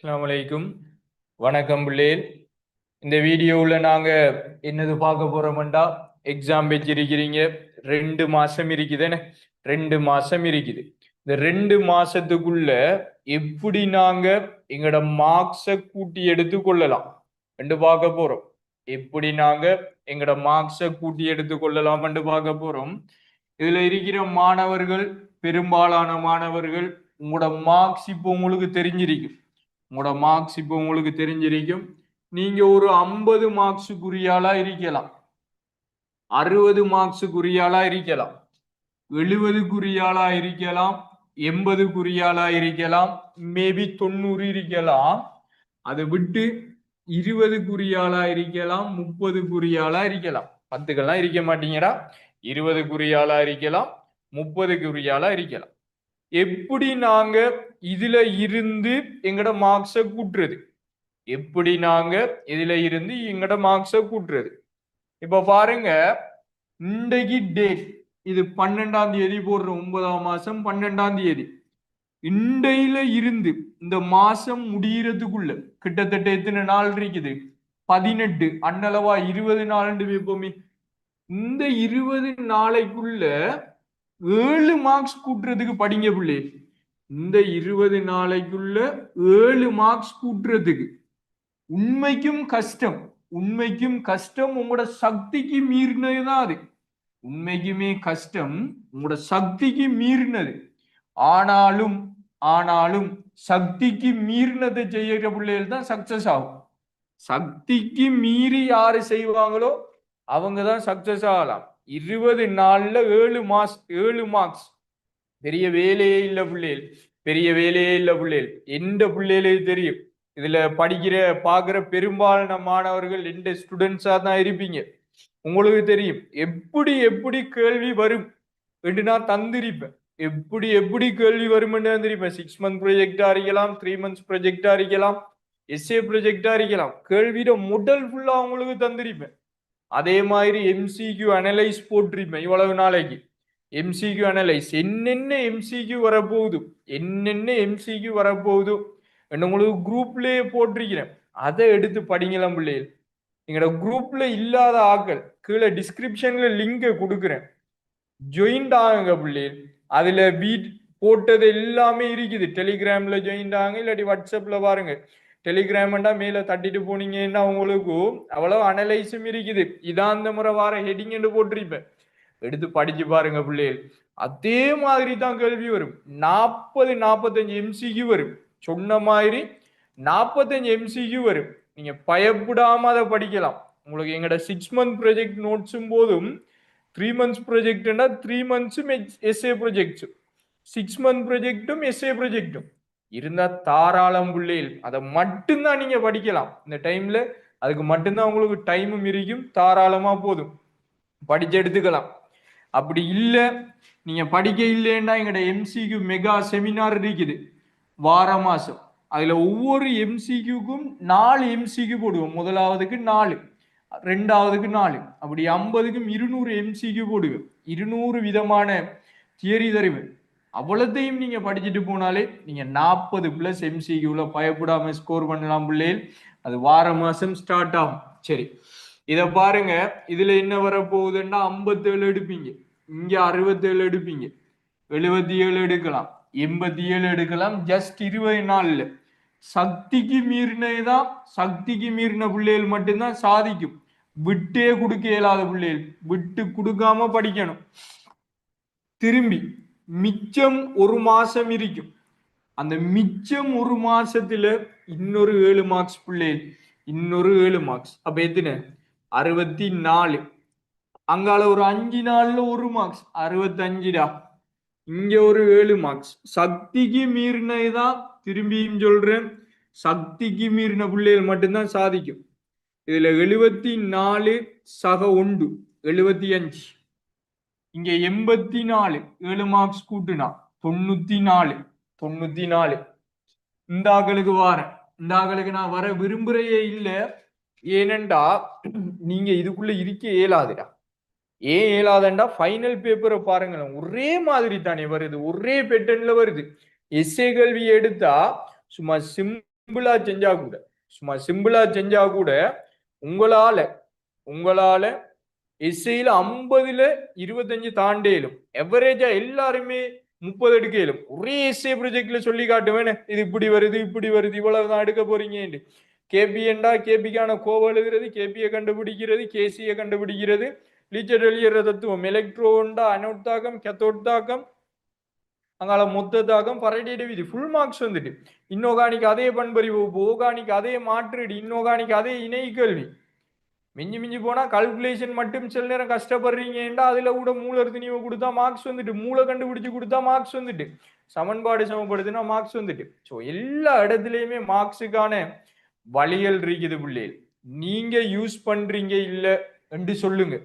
அஸ்லாம் அலைக்கும். வணக்கம் பிள்ளைகள் இந்த வீடியோவில் நாங்கள் என்னது பார்க்க போகிறோம்டா எக்ஸாம் வச்சிருக்கிறீங்க. ரெண்டு மாதம் இருக்குதுன்னு ரெண்டு மாதம் இருக்குது. இந்த ரெண்டு மாதத்துக்குள்ள எப்படி நாங்கள் எங்களோட மார்க்ஸை கூட்டி எடுத்து கொள்ளலாம் ரெண்டு பார்க்க போகிறோம் எப்படி நாங்கள் எங்களோட மார்க்ஸை கூட்டி எடுத்து கொள்ளலாம் பார்க்க போகிறோம் இதில் இருக்கிற மாணவர்கள் பெரும்பாலான மாணவர்கள் உங்களோட மார்க்ஸ் இப்போ உங்களுக்கு தெரிஞ்சிருக்கும் உங்களோட மார்க்ஸ் இப்போ உங்களுக்கு தெரிஞ்சிருக்கும். நீங்க ஒரு ஐம்பது மார்க்ஸுக்குரியாளா இருக்கலாம். அறுபது மார்க்ஸுக்குரியாளா இருக்கலாம். எழுபதுக்குரியாளா இருக்கலாம். எண்பதுக்குரியாளா இருக்கலாம். மேபி தொண்ணூறு இருக்கலாம். அதை விட்டு இருபதுக்குரியாளா இருக்கலாம். முப்பதுக்குரியாளா இருக்கலாம். பத்துக்கெல்லாம் இருக்க மாட்டீங்கடா. இருபதுக்குரியாளா இருக்கலாம். முப்பதுக்குரியாளா இருக்கலாம். எப்படி நாங்க இதுல இருந்து எங்கட மார்க்ஸை கூட்டுறது? எப்படி நாங்க இதுல இருந்து எங்கட மார்க்ஸை கூட்டுறது? இப்ப பாருங்க இன்றைக்கு டேட் இது பன்னெண்டாம் தேதி போடுற ஒன்பதாம் மாசம் பன்னெண்டாம் தேதி. இண்டையில இருந்து இந்த மாசம் முடியறதுக்குள்ள கிட்டத்தட்ட எத்தனை நாள் இருக்குது? பதினெட்டு அன்னளவா இருபது நாள் வைப்போமே. இந்த இருபது நாளைக்குள்ள ஏழு மார்க்ஸ் கூட்டுறதுக்கு படிங்க பிள்ளை. இந்த இருபது நாளைக்குள்ள ஏழு மார்க்ஸ் கூட்டுறதுக்கு. உண்மைக்கும் கஷ்டம். உண்மைக்கும் கஷ்டம் உங்களோட சக்திக்கு மீறினதுதான் அது. உண்மைக்குமே கஷ்டம் உங்களோட சக்திக்கு மீறினது. ஆனாலும் ஆனாலும் சக்திக்கு மீறினதை செய்யற பிள்ளைகள் தான் சக்சஸ் ஆகும். சக்திக்கு மீறி யாரு செய்வாங்களோ அவங்க தான் சக்சஸ் ஆகலாம். இருபது நாள்ல ஏழு மாஸ் ஏழு மார்க்ஸ் பெரிய வேலையே இல்லை பிள்ளைகள் பெரிய வேலையே இல்லை பிள்ளைகள் எந்த பிள்ளைகளே தெரியும்? இதுல படிக்கிற பார்க்குற பெரும்பாலான மாணவர்கள் எந்த ஸ்டூடெண்ட்ஸா தான் இருப்பீங்க? உங்களுக்கு தெரியும். எப்படி எப்படி கேள்வி வரும்? என்று நான் தந்திருப்பேன். எப்படி எப்படி கேள்வி வரும் என்று தந்திருப்பேன். சிக்ஸ் மந்த் ப்ரொஜெக்டா இருக்கலாம் த்ரீ மந்த்ஸ் ப்ரொஜெக்டா இருக்கலாம் எஸ்ஏ ப்ரொஜெக்டா இருக்கலாம். கேள்வியிட முதல் ஃபுல்லா உங்களுக்கு தந்திருப்பேன். அதே மாதிரி எம்சிக்யூ அனலைஸ் போட்டிருப்பேன் இவ்வளவு நாளைக்கு. எம்சிக்யூ அனலைஸ் என்னென்ன எம்சிக்யூ வரப்போகுது? என்னென்ன எம்சிக்யூ வரப்போகுது? உங்களுக்கு குரூப்லேயே போட்டிருக்கிறேன் அதை எடுத்து படிங்களாம் பிள்ளைகள். எங்களோட குரூப்ல இல்லாத ஆக்கள் கீழே டிஸ்கிரிப்ஷன்ல லிங்கை கொடுக்குறேன். ஜாயின்ட் ஆகுங்க பிள்ளைகள். அதுல வீட் போட்டது எல்லாமே இருக்குது. டெலிகிராம்ல ஜாயின்ட் ஆகுங்க இல்லாட்டி வாட்ஸ்அப்ல பாருங்க. டெலிகிராம்டா மேல தட்டிட்டு போனீங்கன்னா உங்களுக்கு அவ்வளவு அனலைஸும் இருக்குது. இதான் அந்த முறை வார ஹெட்டிங் போட்டிருப்பேன். எடுத்து படிச்சு பாருங்க பிள்ளைகள். அதே மாதிரி தான் கேள்வி வரும். நாற்பது நாற்பத்தஞ்சு எம்சிக்கு வரும். சொன்ன மாதிரி நாற்பத்தஞ்சு எம்சிக்கு வரும். நீங்க பயப்படாம அதை படிக்கலாம். உங்களுக்கு எங்கட சிக்ஸ் மந்த் ப்ராஜெக்ட் நோட்ஸும் போதும். த்ரீ மந்த்ஸ் ப்ராஜெக்ட்னா த்ரீ மந்த்ஸும் எஸ்ஏ ப்ராஜெக்ட்ஸும் சிக்ஸ் மந்த் ப்ராஜெக்டும் எஸ்ஏ ப்ராஜெக்டும் இருந்தா தாராளம் புள்ளியில் அதை மட்டும்தான் நீங்க படிக்கலாம். இந்த டைம்ல அதுக்கு மட்டும்தான் உங்களுக்கு டைமும் இருக்கும். தாராளமா போதும். படிச்சு எடுத்துக்கலாம். அப்படி இல்லை நீங்க படிக்க இல்லைன்னா எங்கட எம்சிக்கு மெகா செமினார் இருக்குது. வார மாசம். அதுல ஒவ்வொரு எம்சிக்யூக்கும் நாலு எம்சிக்கு போடுவோம். முதலாவதுக்கு நாலு ரெண்டாவதுக்கு நாலு. அப்படி ஐம்பதுக்கும் இருநூறு எம்சிக்கு போடுவேன். இருநூறு விதமான தியரி தருவேன். அவ்வளோத்தையும் நீங்க படிச்சுட்டு போனாலே நீங்க நாற்பது பிளஸ் எம்சிக்யூல பயப்படாம ஸ்கோர் பண்ணலாம் பிள்ளைகள் அது வார மாசம் ஸ்டார்ட் ஆகும். சரி. இத பாருங்க. இதுல என்ன வரப்போகுதுன்னா ஐம்பத்தேழு எடுப்பீங்க. இங்க அறுபத்தேழு எடுப்பீங்க. எழுபத்தி ஏழு எடுக்கலாம். எண்பத்தி ஏழு எடுக்கலாம். ஜஸ்ட் இருபது நாள்ல சக்திக்கு மீறினதுதான் சக்திக்கு மீறின பிள்ளைகள் மட்டும்தான் சாதிக்கும். விட்டே கொடுக்க இயலாத பிள்ளைகள். விட்டு கொடுக்காம படிக்கணும். திரும்பி மிச்சம் ஒரு மாசம் இருக்கும். அந்த மிச்சம் ஒரு மாசத்துல இன்னொரு ஏழு மார்க்ஸ் பிள்ளைகள் இன்னொரு ஏழு மார்க்ஸ் அப்ப எத்தனை? அறுபத்தி நாலு அங்கால ஒரு அஞ்சு நாள்ல ஒரு மார்க்ஸ் அறுபத்தஞ்சுடா. இங்க ஒரு ஏழு மார்க்ஸ் சக்திக்கு மீறினதான் திரும்பியும் சொல்றேன். சக்திக்கு மீறின பிள்ளைகள் மட்டும்தான் சாதிக்கும். இதுல எழுபத்தி நாலு சக ஒன்று. எழுபத்தி அஞ்சு. இங்க எண்பத்தி நாலு ஏழு மார்க்ஸ் கூட்டுனா தொண்ணூத்தி நாலு தொண்ணூத்தி நாலு இந்த ஆக்களுக்கு வாரேன் இந்த ஆக்களுக்கு நான் வர விரும்புறையே இல்லை. ஏனெண்டா நீங்க இதுக்குள்ள இருக்க இயலாதுடா. ஏன் இயலாதண்டா? ஃபைனல் பேப்பரை பாருங்களேன். ஒரே மாதிரி தானே வருது. ஒரே பேட்டர்ன்ல வருது. எஸ்ஏ கல்வி எடுத்தா சும்மா சிம்பிளா செஞ்சா கூட சும்மா சிம்பிளா செஞ்சா கூட உங்களால உங்களால எஸ்ஐல ஐம்பதுல இருபத்தஞ்சு தாண்டேலும் எவரேஜா எல்லாருமே முப்பது எடுக்கலும் ஒரே எஸ்ஐ ப்ரொஜெக்ட்ல சொல்லி காட்டுவேன் இது இப்படி வருது இப்படி வருது இவ்வளவுதான் எடுக்க போறீங்கன்னு கேபிஎன்டா கேபிக்கான கோவம் எழுதுறது கேபியை கண்டுபிடிக்கிறது கேசியை கண்டுபிடிக்கிறது லீச்சர் எழுதுற தத்துவம் எலக்ட்ரோண்டா கெத்தோட் தாக்கம் அங்கால மொத்த தாக்கம் பரடிയുടെ விதி ஃபுல் மார்க்ஸ் வந்துட்டு. இன்னோகானிக்கு அதே பண்பறிவு ஓகானிக் அதே மாற்றீடு இன்னோகானிக் அதே இணை கேள்வி. மிஞ்சி மிஞ்சி போனா கல்குலேஷன் மட்டும் சில நேரம் கஷ்டப்படுறீங்கடா அதுல கூட மூளை திணிவை கொடுத்தா மார்க்ஸ் வந்துட்டு மூளை கண்டுபிடிச்சு கொடுத்தா மார்க்ஸ் வந்துட்டு. சமன்பாடு சமப்படுத்தினா மார்க்ஸ் வந்துட்டு. ஸோ எல்லா இடத்துலயுமே மார்க்ஸுக்கான வழிகள் இருக்குது பிள்ளைகள் நீங்க யூஸ் பண்றீங்க இல்ல என்று சொல்லுங்க.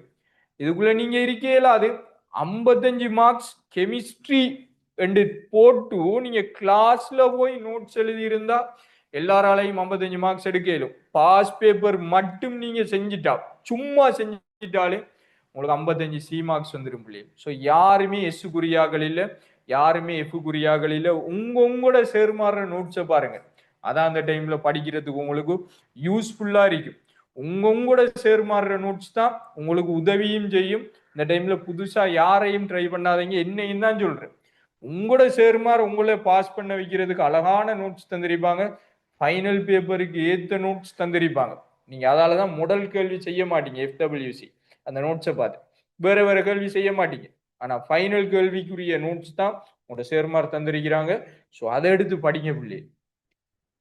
இதுக்குள்ள நீங்க இருக்கேல அது ஐம்பத்தஞ்சு மார்க்ஸ் கெமிஸ்ட்ரி என்று போட்டு நீங்க கிளாஸ்ல போய் நோட்ஸ் எழுதி இருந்தா எல்லாராலையும் ஐம்பத்தஞ்சு மார்க்ஸ் எடுக்க இயலும் பாஸ் பேப்பர் மட்டும் நீங்க செஞ்சிட்டா சும்மா செஞ்சிட்டாலே உங்களுக்கு ஐம்பத்தஞ்சு சி மார்க்ஸ் வந்துடும் பிள்ளையும் ஸோ யாருமே எஸ் குறியாக்கள் இல்லை யாருமே எஃப் குறியாக்கள் இல்லை. உங்க உங்களோட சேர்மாறுற நோட்ஸை பாருங்க. அதான் அந்த டைம்ல படிக்கிறதுக்கு உங்களுக்கு யூஸ்ஃபுல்லா இருக்கும். உங்க உங்களோட சேர்மாறுற நோட்ஸ் தான் உங்களுக்கு உதவியும் செய்யும். இந்த டைம்ல புதுசா யாரையும் ட்ரை பண்ணாதீங்க. என்னையும் தான் சொல்றேன். உங்களோட சேர்மார் உங்களை பாஸ் பண்ண வைக்கிறதுக்கு அழகான நோட்ஸ் தந்திருப்பாங்க. ஃபைனல் பேப்பருக்கு ஏற்ற நோட்ஸ் தந்திருப்பாங்க. நீங்க அதால தான் முதல் கேள்வி செய்ய மாட்டீங்க எஃப்டபிள்யூசி அந்த நோட்ஸை பார்த்து. வேற வேற கேள்வி செய்ய மாட்டீங்க. ஆனால் ஃபைனல் கேள்விக்குரிய நோட்ஸ் தான் உங்களோட சேர்மார் தந்திருக்கிறாங்க. ஸோ அதை எடுத்து படிங்க பிள்ளை.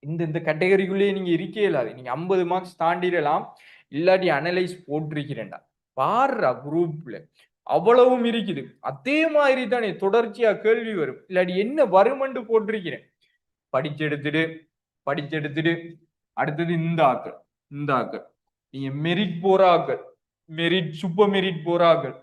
இந்த இந்த கேட்டகரிக்குள்ளேயே நீங்க இருக்கே இல்லாது. நீங்க ஐம்பது மார்க்ஸ் தாண்டிடலாம். இல்லாட்டி அனலைஸ் போட்டிருக்கிறேன்டா. பாடுறா குரூப்பில் அவ்வளவும் இருக்குது. அதே மாதிரி தானே தொடர்ச்சியாக கேள்வி வரும். இல்லாட்டி என்ன வருமண்டு போட்டிருக்கிறேன். படிச்செடுத்துட்டு படிச்செடுத்துட்டு அடுத்தது இந்த ஆக்கள் இந்த ஆக்கள் நீங்க மெரிட் போற ஆக்கள் மெரிட் சூப்பர் மெரிட் போற ஆக்கள்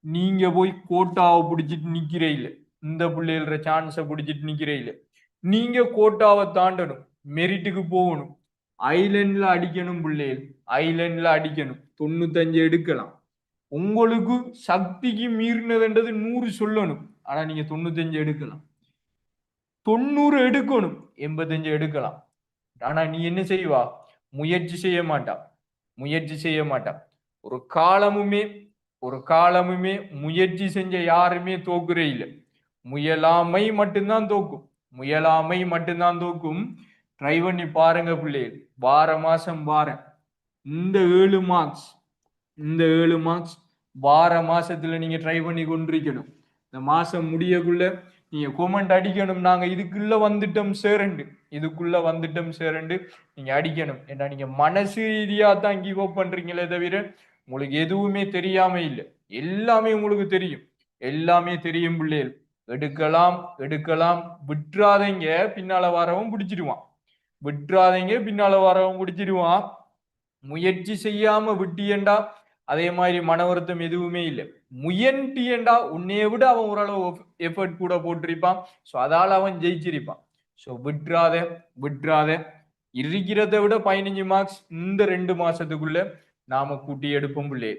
நீங்க போய் கோட்டாவை பிடிச்சிட்டு நிக்கிறே இல்ல இந்த பிள்ளைகள சான்ஸை பிடிச்சிட்டு நிக்கிறே இல்ல நீங்க கோட்டாவை தாண்டணும் மெரிட்டுக்கு போகணும். ஐலண்ட்ல அடிக்கணும் பிள்ளைகள் ஐலண்ட்ல அடிக்கணும். தொண்ணூத்தஞ்சு எடுக்கலாம். உங்களுக்கு சக்திக்கு மீறினதுன்றது நூறு சொல்லணும். ஆனா நீங்க தொண்ணூத்தஞ்சு எடுக்கலாம். தொண்ணூறு எடுக்கணும். எண்பத்தஞ்சு எடுக்கலாம். ஆனா நீ என்ன செய்வா? முயற்சி செய்ய மாட்டா. முயற்சி செய்ய மாட்டா. ஒரு காலமுமே ஒரு காலமுமே முயற்சி செஞ்ச யாருமே தோக்குறே இல்லை. முயலாமை மட்டும்தான் தோக்கும். முயலாமை மட்டும்தான் தோக்கும். ட்ரை பண்ணி பாருங்க பிள்ளைகள் வார மாசம் வாரேன். இந்த ஏழு மார்க்ஸ் இந்த ஏழு மார்க்ஸ் வார மாசத்துல நீங்க ட்ரை பண்ணி கொண்டிருக்கணும். இந்த மாசம் முடியக்குள்ள நீங்க கொமெண்ட் அடிக்கணும். நாங்க இதுக்குள்ள வந்துட்டோம் சேரண்டு இதுக்குள்ள வந்துட்டோம் சேரண்டு நீங்க அடிக்கணும். ஏன்னா நீங்க மனசு ரீதியா தான் கிவ் அப் பண்றீங்களே தவிர உங்களுக்கு எதுவுமே தெரியாம இல்லை. எல்லாமே உங்களுக்கு தெரியும். எல்லாமே தெரியும் பிள்ளைகள். எடுக்கலாம் எடுக்கலாம். விட்டுறாதீங்க. பின்னால வரவும் பிடிச்சிடுவான். விட்டுறாதீங்க. பின்னால வரவும் பிடிச்சிடுவான். முயற்சி செய்யாம விட்டியண்டா. அதே மாதிரி மன வருத்தம் எதுவுமே இல்லை. முயன்டியண்டா உன்னைய விட அவன் ஓரளவு எஃபர்ட் கூட போட்டிருப்பான். ஸோ அதால அவன் ஜெயிச்சிருப்பான். ஸோ விட்றாத விட்றாத. இருக்கிறத விட பதினஞ்சு மார்க்ஸ் இந்த ரெண்டு மாசத்துக்குள்ள நாம கூட்டி எடுப்போம் பிள்ளை.